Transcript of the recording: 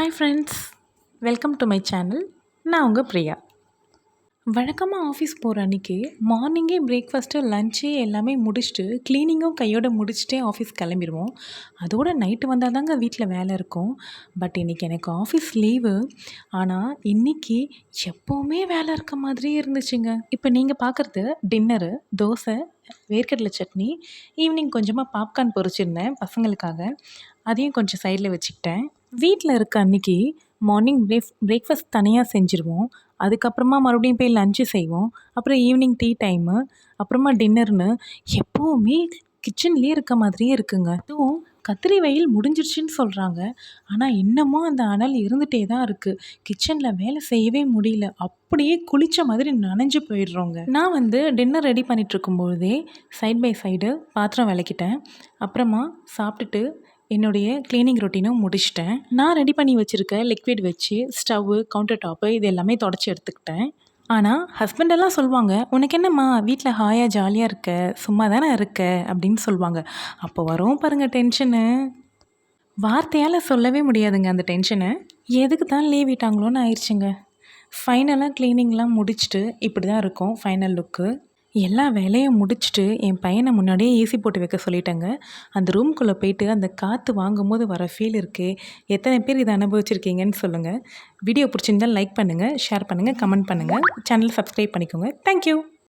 Hi friends welcome to my channel நான் உங்கள் பிரியா. வழக்கமாக ஆஃபீஸ் போகிற அன்றைக்கி மார்னிங்கே பிரேக்ஃபாஸ்ட்டு லஞ்சு எல்லாமே முடிச்சுட்டு க்ளீனிங்கும் கையோடு முடிச்சுட்டே ஆஃபீஸ் கிளம்பிடுவோம். அதோட நைட்டு வந்தால் தாங்க வீட்டில் வேலை இருக்கும். பட் இன்றைக்கி எனக்கு ஆஃபீஸ் லீவு ஆனால் இன்றைக்கி எப்போவுமே வேலை இருக்க மாதிரியே இருந்துச்சுங்க. இப்போ நீங்கள் பார்க்குறது டின்னரு தோசை வேர்க்கடலை சட்னி ஈவினிங் கொஞ்சமாக பாப்கார்ன் பொரிச்சிருந்தேன் பசங்களுக்காக. அதையும் கொஞ்சம் சைடில் வச்சுக்கிட்டேன். வீட்டில் இருக்க அன்றைக்கி மார்னிங் பிரேக் பிரேக்ஃபாஸ்ட் தனியாக செஞ்சுருவோம். அதுக்கப்புறமா மறுபடியும் போய் லஞ்சு செய்வோம். அப்புறம் ஈவினிங் டீ டைமு அப்புறமா டின்னர்னு எப்போவுமே கிச்சன்லேயே இருக்க மாதிரியே இருக்குங்க. அதுவும் கத்திரி வெயில் முடிஞ்சிருச்சுன்னு சொல்கிறாங்க ஆனால் இன்னமும் அந்த அனல் இருந்துகிட்டே தான் இருக்குது கிச்சனில் வேலை செய்யவே முடியல. அப்படியே குளித்த மாதிரி நனைஞ்சு போயிடுறோங்க. நான் வந்து டின்னர் ரெடி பண்ணிகிட்ருக்கும்போதே சைட் பை சைடு பாத்திரம் விளக்கிட்டேன். அப்புறமா சாப்பிட்டுட்டு என்னுடைய க்ளீனிங் ரொட்டீனும் முடிச்சிட்டேன். நான் ரெடி பண்ணி வச்சுருக்க லிக்விட் வச்சு ஸ்டவ்வு கவுண்டர் டாப்பு இது எல்லாமே தொடச்சி எடுத்துக்கிட்டேன். ஆனால் ஹஸ்பண்டெல்லாம் சொல்லுவாங்க உனக்கு என்னம்மா வீட்டில் ஹாயாக ஜாலியாக இருக்க? சும்மா தானே இருக்க? அப்படின்னு சொல்லுவாங்க. அப்போ வரும் பாருங்கள் டென்ஷனு வார்த்தையால் சொல்லவே முடியாதுங்க அந்த டென்ஷனை எதுக்கு தான் லீவ் விட்டாங்களோன்னு ஆயிடுச்சுங்க. ஃபைனலாக க்ளீனிங்லாம் முடிச்சுட்டு இப்படி தான் இருக்கும் ஃபைனல் லுக்கு எல்லா வேலையும் முடிச்சுட்டு என் பையனை முன்னாடியே ஏசி போட்டு வைக்க சொல்லிட்டேங்க. அந்த ரூம்குள்ளே போயிட்டு அந்த காற்று வாங்கும்போது வர ஃபீல் இருக்கே. எத்தனை பேர் இதை அனுபவிச்சிருக்கீங்கன்னு சொல்லுங்கள் வீடியோ பிடிச்சிருந்தால் லைக் பண்ணுங்கள் ஷேர் பண்ணுங்கள் கமெண்ட் பண்ணுங்கள் சேனல் சப்ஸ்கிரைப் பண்ணிக்கோங்க. தேங்க்யூ